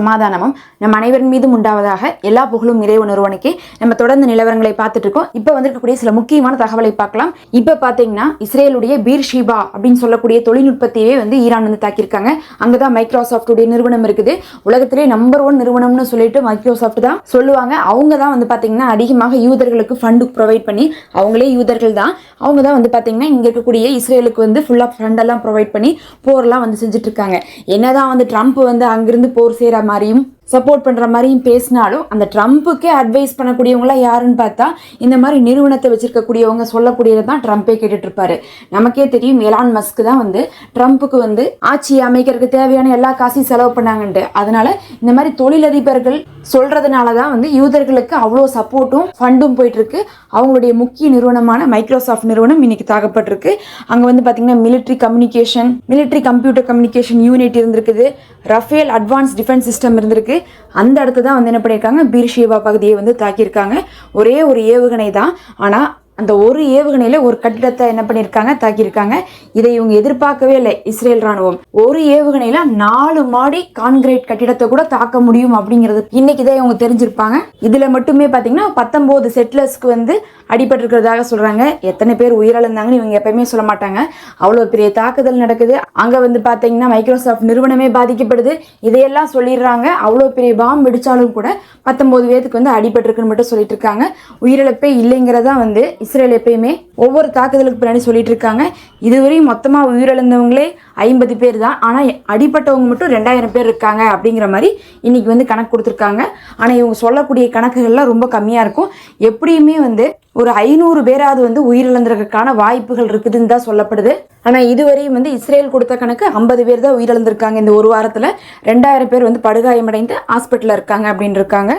சமாதானமும் நம் அனைவரின் மீதும் உண்டாவதாக எல்லா புகழும் இறைவு ஒருவனுக்கே. நம்ம தொடர்ந்து நிலவரங்களை பார்த்துட்டு இருக்கோம். இப்போ வந்திருக்கக்கூடிய சில முக்கியமான தகவலை பார்க்கலாம். இப்போ பார்த்தீங்கன்னா இஸ்ரேலுடைய பீர் ஷீபா அப்படின்னு சொல்லக்கூடிய தொழில்நுட்பத்தையே வந்து ஈரான் வந்து தாக்கியிருக்காங்க. அங்கே தான் மைக்ரோசாஃப்டுடைய நிறுவனம் இருக்குது. உலகத்திலே நம்பர் ஒன் நிறுவனம்னு சொல்லிட்டு மைக்ரோசாஃப்ட் தான் சொல்லுவாங்க. அவங்க தான் வந்து பார்த்தீங்கன்னா அதிகமாக யூதர்களுக்கு ஃபண்டு ப்ரொவைட் பண்ணி அவங்களே யூதர்கள் தான். அவங்க தான் வந்து பார்த்தீங்கன்னா இங்கே இருக்கக்கூடிய இஸ்ரேலுக்கு வந்து ஃபுல்லாக ஃபண்டெல்லாம் ப்ரொவைட் பண்ணி போர்லாம் வந்து செஞ்சுட்டு இருக்காங்க. என்னதான் வந்து ட்ரம்ப் வந்து அங்கிருந்து போர் செய்கிற மாதிரியும் சப்போர்ட் பண்ணுற மாதிரியும் பேசினாலும் அந்த ட்ரம்ப்புக்கே அட்வைஸ் பண்ணக்கூடியவங்களாம் யாருன்னு பார்த்தா இந்த மாதிரி நிறுவனத்தை வச்சுருக்கக்கூடியவங்க சொல்லக்கூடியது தான் ட்ரம்ப்பே கேட்டுட்ருப்பாரு நமக்கே தெரியும் எலான் மஸ்க் தான் வந்து ட்ரம்ப்புக்கு வந்து ஆட்சி அமைக்கிறதுக்கு தேவையான எல்லா காசையும் செலவு பண்ணாங்கன்ட்டு. அதனால் இந்த மாதிரி தொழிலதிபர்கள் சொல்கிறதுனால தான் வந்து யூதர்களுக்கு அவ்வளோ சப்போர்ட்டும் ஃபண்டும் போயிட்டுருக்கு. அவங்களுடைய முக்கிய நிறுவனமான மைக்ரோசாஃப்ட் நிறுவனம் இன்னைக்கு தாக்கப்பட்டிருக்கு. அங்கே வந்து பார்த்திங்கன்னா military communication military computer communication unit இருந்திருக்குது. ரஃபேல் அட்வான்ஸ் டிஃபென்ஸ் சிஸ்டம் இருந்திருக்கு. அந்த இடத்து தான் வந்து என்ன பண்ணியிருக்காங்க? பீர்ஷேவா பகுதியை வந்து தாக்கியிருக்காங்க. ஒரே ஒரு ஏவுகணை தான். ஆனால் அந்த ஒரு ஏவுகணையில் ஒரு கட்டிடத்தை என்ன பண்ணியிருக்காங்க? தாக்கியிருக்காங்க. இதை இவங்க எதிர்பார்க்கவே இல்லை. இஸ்ரேல் ராணுவம் ஒரு ஏவுகணையில் நாலு மாடி கான்கிரீட் கட்டிடத்தை கூட தாக்க முடியும் அப்படிங்கிறது இன்னைக்கு தான் இவங்க தெரிஞ்சிருப்பாங்க. இதில் மட்டுமே பார்த்தீங்கன்னா பத்தொம்போது செட்டிலர்ஸ்க்கு வந்து அடிபட்டிருக்கிறதாக சொல்கிறாங்க எத்தனை பேர் உயிரிழந்தாங்கன்னு இவங்க எப்பயுமே சொல்ல மாட்டாங்க. அவ்வளோ பெரிய தாக்குதல் நடக்குது. அங்கே வந்து பார்த்தீங்கன்னா மைக்ரோசாஃப்ட் நிறுவனமே பாதிக்கப்படுது. இதையெல்லாம் சொல்லிடுறாங்க. அவ்வளோ பெரிய பாம்பு வெடிச்சாலும் கூட பத்தொம்போது பேருக்கு வந்து அடிபட்டிருக்குன்னு மட்டும் சொல்லிட்டு இருக்காங்க. உயிரிழப்பே இல்லைங்கிறதா வந்து இஸ்ரேல் எப்பயுமே ஒவ்வொரு தாக்குதலுக்கு பின்னாடி சொல்லிட்டு இருக்காங்க. இதுவரையும் மொத்தமாக உயிரிழந்தவங்களே ஐம்பது பேர் தான். ஆனால் அடிப்பட்டவங்க மட்டும் ரெண்டாயிரம் பேர் இருக்காங்க அப்படிங்கிற மாதிரி இன்றைக்கி வந்து கணக்கு கொடுத்துருக்காங்க. ஆனால் இவங்க சொல்லக்கூடிய கணக்குகள்லாம் ரொம்ப கம்மியாக இருக்கும். எப்படியுமே வந்து ஒரு ஐநூறு பேராவது வந்து உயிரிழந்திருக்கான வாய்ப்புகள் இருக்குதுன்னு தான் சொல்லப்படுது. ஆனால் இதுவரையும் வந்து இஸ்ரேல் கொடுத்த கணக்கு ஐம்பது பேர் தான் உயிரிழந்திருக்காங்க இந்த ஒரு வாரத்தில். ரெண்டாயிரம் பேர் வந்து படுகாயமடைந்து ஹாஸ்பிட்டலில் இருக்காங்க அப்படின்னு இருக்காங்க.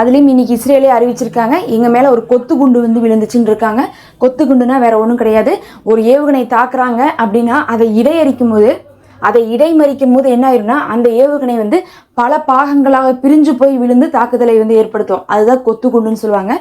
அதுலேயும் இன்னைக்கு இஸ்ரேலே அறிவிச்சிருக்காங்க. எங்கள் மேலே ஒரு கொத்து குண்டு வந்து விழுந்துச்சுன்னு இருக்காங்க. கொத்து குண்டுனா வேற ஒன்றும் கிடையாது. ஒரு ஏவுகணை தாக்குறாங்க அப்படின்னா அதை இடையறிக்கும் போது அதை இடைமறிக்கும் போது என்ன ஆயிரும்னா அந்த ஏவுகணை வந்து பல பாகங்களாக பிரிஞ்சு போய் விழுந்து தாக்குதலை வந்து ஏற்படுத்தும். அதுதான் கொத்து குண்டுன்னு சொல்லுவாங்க.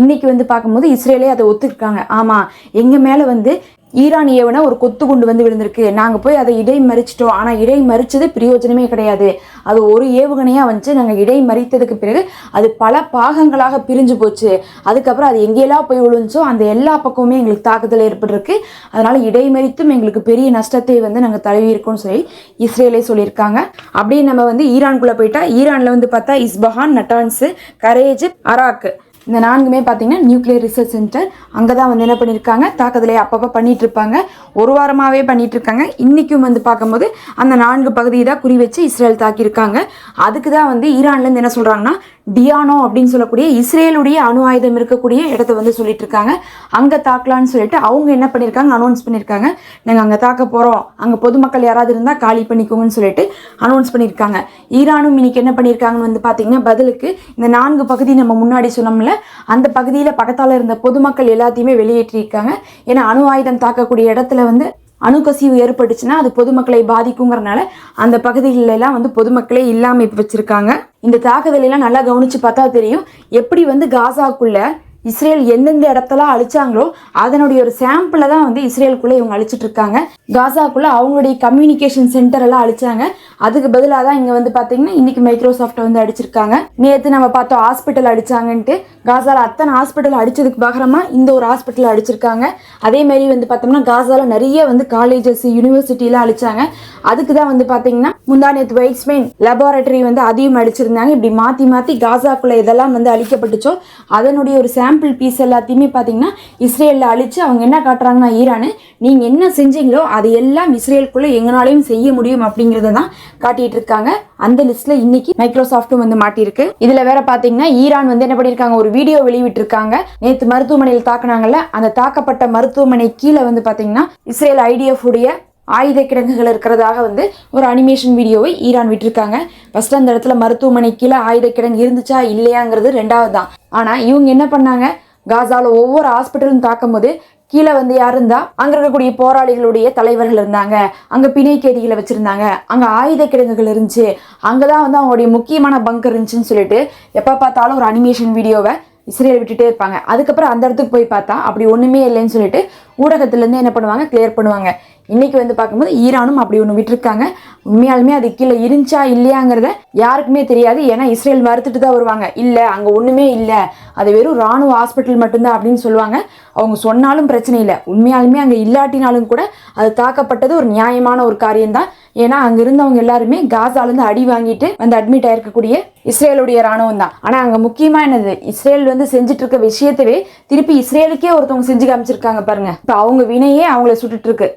இன்னைக்கு வந்து பார்க்கும்போது இஸ்ரேலே அதை ஒத்துருக்காங்க ஆமாம் எங்கள் மேலே வந்து ஈரான் ஏவன ஒரு கொத்து குண்டு வந்து விழுந்திருக்கு. நாங்கள் போய் அதை இடை மறிச்சிட்டோம் ஆனால் இடை மறிச்சது பிரயோஜனமே கிடையாது. அது ஒரு ஏவுகணையாக வந்துச்சு. நாங்கள் இடை மறித்ததுக்கு பிறகு அது பல பாகங்களாக பிரிஞ்சு போச்சு. அதுக்கப்புறம் அது எங்கெல்லாம் போய் விழுந்துச்சோ அந்த எல்லா பக்கமுமே எங்களுக்கு தாக்குதல் ஏற்பட்டிருக்கு. அதனால் இடை மறித்தும் எங்களுக்கு பெரிய நஷ்டத்தை வந்து நாங்கள் தழுவி இருக்கோம்னு சொல்லி இஸ்ரேலே சொல்லியிருக்காங்க. அப்படியே நம்ம வந்து ஈரான்குள்ளே போயிட்டா ஈரானில் வந்து பார்த்தா இஸ்பஹான் நட்டான்ஸு கரேஜ் அராக்கு இந்த நான்குமே பார்த்தீங்கன்னா நியூக்ளியர் ரிசர்ச் சென்டர் அங்கே தான் வந்து என்ன பண்ணியிருக்காங்க தாக்குதலை அப்பப்போ பண்ணிட்டு இருப்பாங்க ஒரு வாரமாகவே பண்ணிட்டு இருக்காங்க இன்றைக்கும் வந்து பார்க்கும்போது அந்த நான்கு பகுதியை தான் குறி வச்சு இஸ்ரேல் தாக்கியிருக்காங்க. அதுக்கு தான் வந்து ஈரான்லேருந்து என்ன சொல்கிறாங்கன்னா டியானோ அப்படின்னு சொல்லக்கூடிய இஸ்ரேலுடைய அணு ஆயுதம் இருக்கக்கூடிய இடத்த வந்து சொல்லிட்டு இருக்காங்க. அங்கே தாக்கலான்னு சொல்லிட்டு அவங்க என்ன பண்ணியிருக்காங்க அனௌன்ஸ் பண்ணியிருக்காங்க நாங்கள் அங்கே தாக்க போகிறோம் அங்கே பொதுமக்கள் யாராவது இருந்தால் காலி பண்ணிக்கோங்கன்னு சொல்லிட்டு அனௌன்ஸ் பண்ணியிருக்காங்க ஈரானும் இன்னைக்கு என்ன பண்ணியிருக்காங்கன்னு வந்து பார்த்தீங்கன்னா பதிலுக்கு இந்த நான்கு பகுதி நம்ம முன்னாடி சொன்னோம்ல அந்த பகுதியில் பக்கத்தால் இருந்த பொதுமக்கள் எல்லாத்தையுமே வெளியேற்றியிருக்காங்க ஏன்னா அணு ஆயுதம் தாக்கக்கூடிய இடத்துல வந்து அணுக்கசிவு ஏற்பட்டுச்சுன்னா அது பொதுமக்களை பாதிக்குங்கிறனால அந்த பகுதிகளெல்லாம் வந்து பொதுமக்களே இல்லாமல் இப்போ வச்சுருக்காங்க. இந்த தாக்குதலெல்லாம் நல்லா கவனித்து பார்த்தா தெரியும். எப்படி வந்து காசாக்குள்ளே இஸ்ரேல் எந்தெந்த இடத்தெல்லாம் அழிச்சாங்களோ அதனுடைய ஒரு சாம்பிளை தான் வந்து இஸ்ரேலுக்குள்ளே இவங்க அழிச்சிட்டு இருக்காங்க காசாக்குள்ளே அவங்களுடைய கம்யூனிகேஷன் சென்டர் எல்லாம் அழிச்சாங்க. அதுக்கு பதிலாக தான் இங்கே வந்து பார்த்தீங்கன்னா இன்னைக்கு மைக்ரோசாஃப்ட்டை வந்து அடிச்சிருக்காங்க. நேற்று நம்ம பார்த்தோம் ஹாஸ்பிட்டல் அடிச்சாங்கன்ட்டு. காசால அத்தனை ஹாஸ்பிட்டல் அடிச்சதுக்கு பகரமாக இந்த ஒரு ஹாஸ்பிட்டல் அடிச்சிருக்காங்க. அதேமாரி வந்து பார்த்தோம்னா காசால நிறைய வந்து காலேஜஸ் யூனிவர்சிட்டிலாம் அழிச்சாங்க. அதுக்கு தான் வந்து பார்த்தீங்கன்னா முந்தா நேற்று வைட்ஸ்மெயின் லெபார்டரி வந்து அதையும் அடிச்சிருந்தாங்க. இப்படி மாற்றி மாற்றி காசாக்குள்ளே இதெல்லாம் வந்து அழிக்கப்பட்டுச்சோ அதனுடைய ஒரு சாம்பிள் பீஸ் எல்லாத்தையுமே பார்த்தீங்கன்னா இஸ்ரேலில் அழித்து அவங்க என்ன காட்டுறாங்கன்னா ஈரானு நீங்கள் என்ன செஞ்சீங்களோ அது எல்லாம் இஸ்ரேலுக்குள்ளே எங்களாலையும் செய்ய முடியும் அப்படிங்கிறத தான் காட்டிட்டு இருக்காங்க. அந்த லிஸ்ட்ல இன்னைக்கு மைக்ரோசாஃப்ட்டும் வந்து மாட்டியிருக்கு. இதில் வேற பார்த்தீங்கன்னா ஈரான் வந்து என்ன பண்ணியிருக்காங்க ஒரு வீடியோ வெளியிட்டிருக்காங்க. நேற்று மருத்துவமனையில் தாக்குனாங்கல்ல அந்த தாக்கப்பட்ட மருத்துவமனை கீழே வந்து பார்த்தீங்கன்னா இஸ்ரேல் ஐடிஎஃப் உடைய ஆயுத கிடங்குகள் இருக்கிறதாக வந்து ஒரு அனிமேஷன் வீடியோவை ஈரான் விட்டுருக்காங்க. ஃபர்ஸ்ட் அந்த இடத்துல மருத்துவமனை கீழே ஆயுத கிடங்கு இருந்துச்சா இல்லையாங்கிறது ரெண்டாவது தான் ஆனால் இவங்க என்ன பண்ணாங்க? காசாவில் ஒவ்வொரு ஹாஸ்பிட்டலும் தாக்கும்போது கீழே வந்து யார் இருந்தா? அங்கே இருக்கக்கூடிய போராளிகளுடைய தலைவர்கள் இருந்தாங்க. அங்கே பிணை வச்சுருந்தாங்க. அங்கே ஆயுத கிடங்குகள் இருந்துச்சு. அங்கே தான் வந்து அவங்களுடைய முக்கியமான பங்க் இருந்துச்சுன்னு சொல்லிட்டு எப்போ பார்த்தாலும் ஒரு அனிமேஷன் வீடியோவை இஸ்ரேல் விட்டுட்டே இருப்பாங்க. அதுக்கப்புறம் அந்த இடத்துக்கு போய் பார்த்தா அப்படி ஒன்றுமே இல்லைன்னு சொல்லிட்டு ஊடகத்திலேருந்து என்ன பண்ணுவாங்க? கிளியர் பண்ணுவாங்க. இன்றைக்கி வந்து பார்க்கும்போது ஈரானும் அப்படி ஒன்று விட்டுருக்காங்க. உண்மையாலுமே அது கீழே இருந்துச்சா இல்லையாங்கிறத யாருக்குமே தெரியாது. ஏன்னா இஸ்ரேல் மறுத்துட்டு தான் வருவாங்க. இல்லை அங்கே ஒன்றுமே இல்லை. அது வெறும் ராணுவ ஹாஸ்பிட்டல் மட்டும்தான் அப்படின்னு சொல்லுவாங்க. அவங்க சொன்னாலும் பிரச்சனை இல்லை. உண்மையாலுமே அங்கே இல்லாட்டினாலும் கூட அது தாக்கப்பட்டது ஒரு நியாயமான ஒரு காரியம்தான். ஏன்னா அங்கே இருந்தவங்க எல்லாருமே காசாலேருந்து அடி வாங்கிட்டு வந்து அட்மிட் ஆயிருக்கக்கூடிய இஸ்ரேலுடைய ராணுவம் தான் ஆனால் அங்கே முக்கியமாக என்னது? இஸ்ரேல் வந்து செஞ்சுட்டு இருக்க விஷயத்தவே திருப்பி இஸ்ரேலுக்கே ஒருத்தவங்க செஞ்சு காமிச்சிருக்காங்க பாருங்கள் இப்போ அவங்க வினையே அவங்கள சுட்டுட்ருக்கு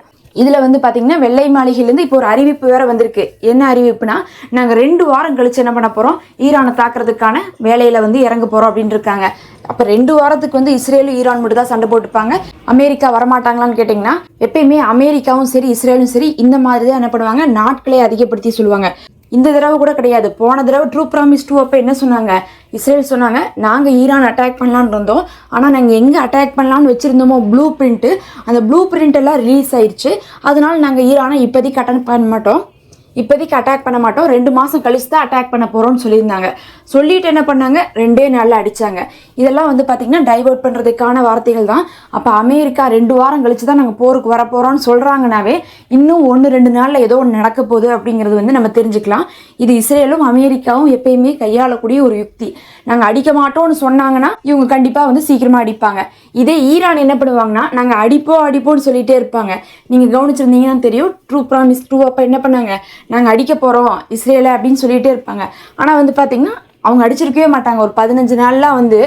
இதில் வந்து பார்த்தீங்கன்னா வெள்ளை மாளிகையிலேருந்து இப்போ ஒரு அறிவிப்பு வேறு வந்திருக்கு. என்ன அறிவிப்புனா நாங்கள் ரெண்டு வாரம் கழித்து என்ன பண்ண போகிறோம் ஈரானை தாக்குறதுக்கான வேலையில் வந்து இறங்க போகிறோம் அப்படின்னு இருக்காங்க. அப்போ ரெண்டு வாரத்துக்கு வந்து இஸ்ரேலும் ஈரான் மட்டும் தான் சண்டை போட்டுப்பாங்க. அமெரிக்கா வரமாட்டாங்களான்னு கேட்டிங்கன்னா எப்பயுமே அமெரிக்காவும் சரி இஸ்ரேலும் சரி இந்த மாதிரி தான் என்ன பண்ணுவாங்க? நாட்களை அதிகப்படுத்தி சொல்லுவாங்க. இந்த தடவை கூட கிடையாது. போன தடவை ட்ரூ ப்ராமிஸ் டூ அப்போ என்ன சொன்னாங்க? இஸ்ரேல் சொன்னாங்க நாங்கள் ஈரான் அட்டாக் பண்ணலான்னு இருந்தோம். ஆனால் நாங்கள் எங்கே அட்டாக் பண்ணலான்னு வச்சுருந்தோமோ ப்ளூ பிரிண்ட்டு அந்த ப்ளூ பிரிண்ட் எல்லாம் ரிலீஸ் ஆயிடுச்சு அதனால் நாங்கள் ஈரானை இப்போதைக்கு அட்டன் பண்ண மாட்டோம். இப்போதைக்கு அட்டாக் பண்ண மாட்டோம். ரெண்டு மாதம் கழிச்சு தான் அட்டாக் பண்ண போகிறோம்னு சொல்லியிருந்தாங்க. சொல்லிட்டு என்ன பண்ணாங்க? ரெண்டே நாளில் அடித்தாங்க இதெல்லாம் வந்து பார்த்திங்கன்னா டைவர்ட் பண்ணுறதுக்கான வார்த்தைகள் தான். அப்போ அமெரிக்கா ரெண்டு வாரம் கழித்து தான் நாங்கள் போருக்கு வர போகிறோம்னு சொல்கிறாங்கனாவே இன்னும் ஒன்று ரெண்டு நாளில் ஏதோ ஒன்று நடக்க போகுது அப்படிங்கிறது வந்து நம்ம தெரிஞ்சுக்கலாம். இது இஸ்ரேலும் அமெரிக்காவும் எப்பயுமே கையாளக்கூடிய ஒரு யுக்தி. நாங்கள் அடிக்க மாட்டோம்னு சொன்னாங்கன்னா இவங்க கண்டிப்பாக வந்து சீக்கிரமாக அடிப்பாங்க. இதே ஈரான் என்ன பண்ணுவாங்கன்னா நாங்கள் அடிப்போம் அடிப்போம்னு சொல்லிகிட்டே இருப்பாங்க. நீங்கள் கவனிச்சிருந்தீங்கன்னா தெரியும். ட்ரூ ப்ராமிஸ் ட்ரூ அப்போ என்ன பண்ணாங்க? நாங்கள் அடிக்க போகிறோம் இஸ்ரேலை அப்படின்னு சொல்லிகிட்டே இருப்பாங்க. ஆனால் வந்து பார்த்திங்கன்னா அவங்க அடிச்சிருக்கவே மாட்டாங்க. ஒரு பதினஞ்சு நாள்லாம் வந்து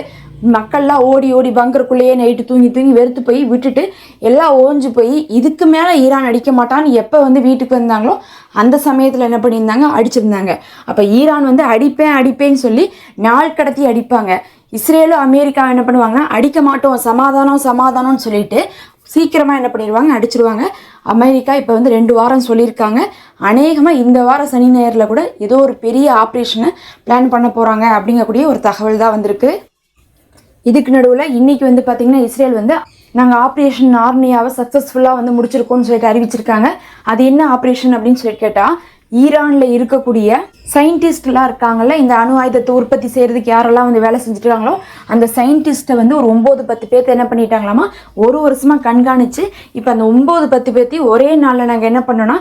மக்கள்லாம் ஓடி ஓடி பங்கருக்குள்ளேயே நைட்டு தூங்கி தூங்கி வெறுத்து போய் விட்டுட்டு எல்லாம் ஓஞ்சு போய் இதுக்கு மேலே ஈரான் அடிக்க மாட்டான்னு எப்போ வந்து வீட்டுக்கு வந்தாங்களோ அந்த சமயத்தில் என்ன பண்ணியிருந்தாங்க? அடிச்சிருந்தாங்க. அப்போ ஈரான் வந்து அடிப்பேன் அடிப்பேன்னு சொல்லி நாள் கடத்தி அடிப்பாங்க. இஸ்ரேலும் அமெரிக்கா என்ன பண்ணுவாங்கன்னா அடிக்க மாட்டோம் சமாதானம் சமாதானம்னு சொல்லிட்டு சீக்கிரமாக என்ன பண்ணிடுவாங்க அடிச்சிருவாங்க. அமெரிக்கா இப்போ வந்து ரெண்டு வாரம் சொல்லியிருக்காங்க. அநேகமாக இந்த வாரம் சனி நேரில் கூட ஏதோ ஒரு பெரிய ஆப்ரேஷனை பிளான் பண்ண போகிறாங்க அப்படிங்கக்கூடிய ஒரு தகவல் தான் வந்திருக்கு. இதுக்கு நடுவில் இன்னைக்கு வந்து பார்த்தீங்கன்னா இஸ்ரேல் வந்து நாங்கள் ஆப்ரேஷன் ஆர்மியாவை சக்ஸஸ்ஃபுல்லாக வந்து முடிச்சிருக்கோம்னு சொல்லிட்டு அறிவிச்சிருக்காங்க. அது என்ன ஆப்ரேஷன் அப்படின்னு சொல்லி கேட்டால் ஈரானில் இருக்கக்கூடிய சயின்டிஸ்ட்லாம் இருக்காங்கல்ல இந்த அணு ஆயுதத்தை உற்பத்தி செய்கிறதுக்கு யாரெல்லாம் வந்து வேலை செஞ்சுட்டு அந்த சயின்டிஸ்ட்டை வந்து ஒரு ஒம்பது பத்து பேர்த்து என்ன பண்ணிட்டாங்களாமா ஒரு வருஷமாக கண்காணித்து இப்போ அந்த ஒம்பது பத்து பேர்த்தையும் ஒரே நாளில் நாங்கள் என்ன பண்ணோன்னா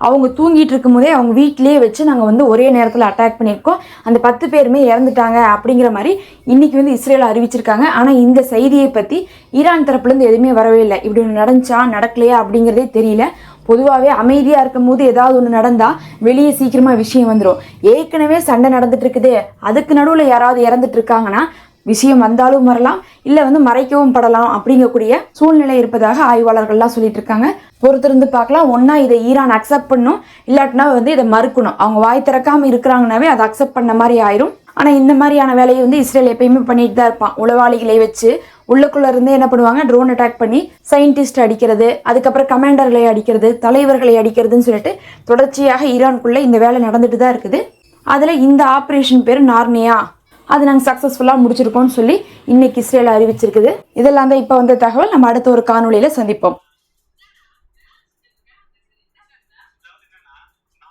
அவங்க தூங்கிட்டு இருக்கும்போதே அவங்க வீட்டிலேயே வச்சு நாங்கள் வந்து ஒரே நேரத்தில் அட்டாக் பண்ணியிருக்கோம். அந்த பத்து பேருமே இறந்துட்டாங்க அப்படிங்கிற மாதிரி இன்றைக்கி வந்து இஸ்ரேல் அறிவிச்சிருக்காங்க. ஆனால் இந்த செய்தியை பற்றி ஈரான் தரப்புலேருந்து எதுவுமே வரவே இல்லை. இப்படி ஒன்று நடந்துச்சா நடக்கலையா அப்படிங்கிறதே தெரியல. பொதுவாகவே அமைதியாக இருக்கும்போது ஏதாவது ஒன்று நடந்தால் வெளியே சீக்கிரமாக விஷயம் வந்துடும் ஏற்கனவே சண்டை நடந்துட்டு இருக்குது அதுக்கு நடுவில் யாராவது இறந்துட்டு இருக்காங்கன்னா விஷயம் வந்தாலும் வரலாம் இல்லை வந்து மறைக்கவும் படலாம் அப்படிங்கக்கூடிய சூழ்நிலை இருப்பதாக ஆய்வாளர்கள்லாம் சொல்லிட்டு இருக்காங்க பொறுத்திருந்து பார்க்கலாம் ஒன்றா இதை ஈரான் அக்செப்ட் பண்ணும் இல்லாட்டினா வந்து இதை மறுக்கணும். அவங்க வாய் திறக்காமல் இருக்கிறாங்கனாவே அதை அக்செப்ட் பண்ண மாதிரி ஆயிரும். ஆனால் இந்த மாதிரியான வேலையை வந்து இஸ்ரேல் எப்பயுமே பண்ணிட்டு தான் இருப்பான். உளவாளிகளை வச்சு உள்ளுக்குள்ள இருந்தே என்ன பண்ணுவாங்க? ட்ரோன் அட்டாக் பண்ணி சயின்டிஸ்ட் அடிக்கிறது அதுக்கப்புறம் கமாண்டர்களை அடிக்கிறது தலைவர்களை அடிக்கிறதுன்னு சொல்லிட்டு தொடர்ச்சியாக ஈரானுக்குள்ளே இந்த வேலை நடந்துட்டு தான் இருக்குது. அதில் இந்த ஆப்ரேஷன் பேர் நார்னியா. அது நாங்கள் சக்ஸஸ்ஃபுல்லாக முடிச்சிருக்கோம்னு சொல்லி இன்னைக்கு இஸ்ரேல் அறிவிச்சிருக்குது. இதெல்லாம் தான் இப்போ வந்த தகவல். நம்ம அடுத்த ஒரு காணொலியில் சந்திப்போம்.